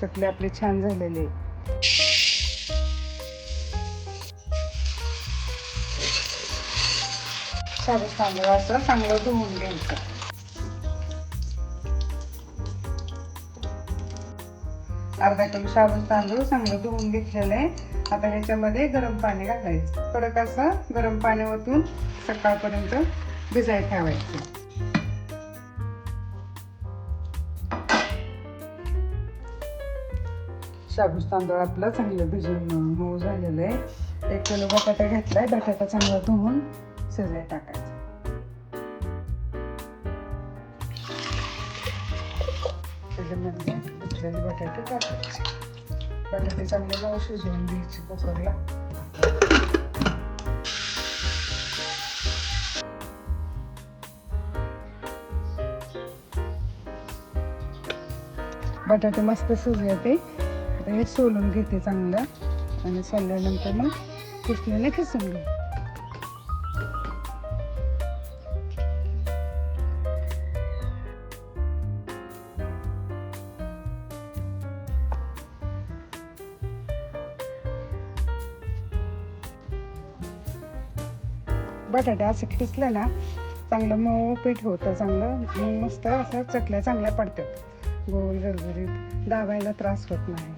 चकली आपली छान झालेली. आहे. शाबूत तांदूळ असं चांगलं धुवून घ्यायचं. अर्धा किलो साबण तांदूळ चांगलं धुवून घेतलेलं आहे. आता ह्याच्यामध्ये गरम पाणी घालायचं. कडक असं गरम पाण्यावरतून सकाळपर्यंत भिजायला ठेवायचं. शाबूस तांदूळ आपलं चांगलं भिजून मऊ झालेलं आहे. एक किलो बटाटा घेतलाय बटाटा चांगला धुवून शिजाय टाकायचा. त्याच्यामध्ये घेतलेले बटाटे टाकायचे. बटाटे चांगले मऊ शिजवून घ्यायचे कुकरला. बटाटे मस्त शिजले ते आता हे सोलून घेते चांगलं. आणि सोलल्यानंतर मग किसणीने खिसून घे बटाटे असं खिसलं ना चांगलं मऊ पीठ होतं चांगलं मग मस्त असं चकल्या चांगल्या पडतात. गोल गरगरीत दाबायला त्रास होत नाही.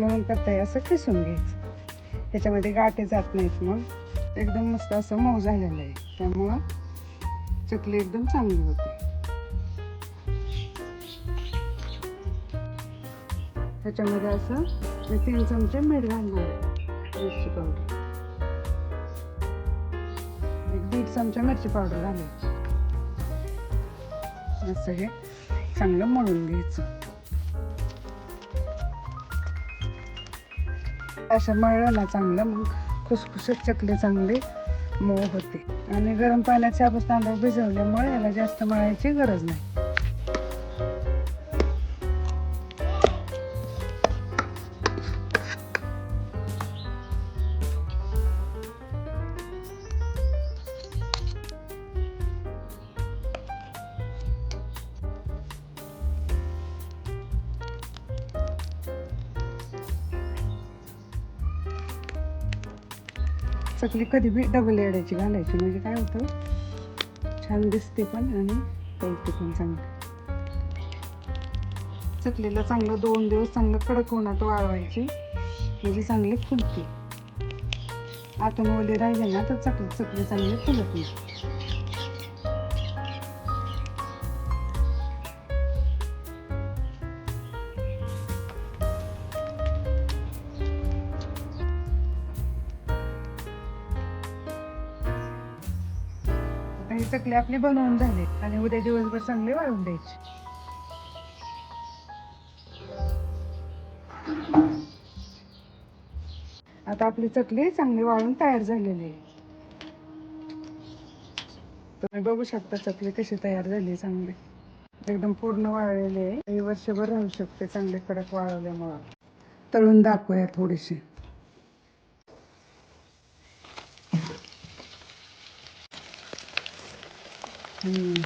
म्हणून करता असं किसून घ्यायचं. त्याच्यामध्ये गाठे जात नाहीत मग. एकदम मस्त असं मऊ झालेलं आहे. त्यामुळं चकली एकदम चांगली होते. त्याच्यामध्ये असं मी तीन चमचे मीठ घालणार मिरची पावडर. एक दीड चमचा मिरची पावडर घालायची असं हे. चांगलं मळून घ्यायचं. असं मळलं ना चांगलं मग खुसखुशीत चकली चांगले मऊ होते. आणि गरम पाण्यात शाबूस तांदूळ भिजवल्यामुळे याला जास्त मळायची गरज नाही. चकली कधी बी डबल एडायची घालायची. म्हणजे काय होतं? छान दिसते पण आणि पळते पण चांगलं. चकलीला चांगलं दोन दिवस चांगलं कडक उन्हात वाळवायची. म्हणजे चांगली फुलते आतून ओली राहिले ना तर चकली चकली चांगली फुलत नाही. आता चकले आपले आपली बनवून झाले आणि उद्या दिवसभर चांगले वाळून द्यायचे. आता आपली चकली चांगली वाळून तयार झालेली आहे तुम्ही बघू शकता चकली कशी तयार झाली चांगली. एकदम पूर्ण वाळलेली आहे. वर्षभर राहू शकते चांगले कडक वाळवल्यामुळं. तळून दाखवूया थोडीशी Hmm.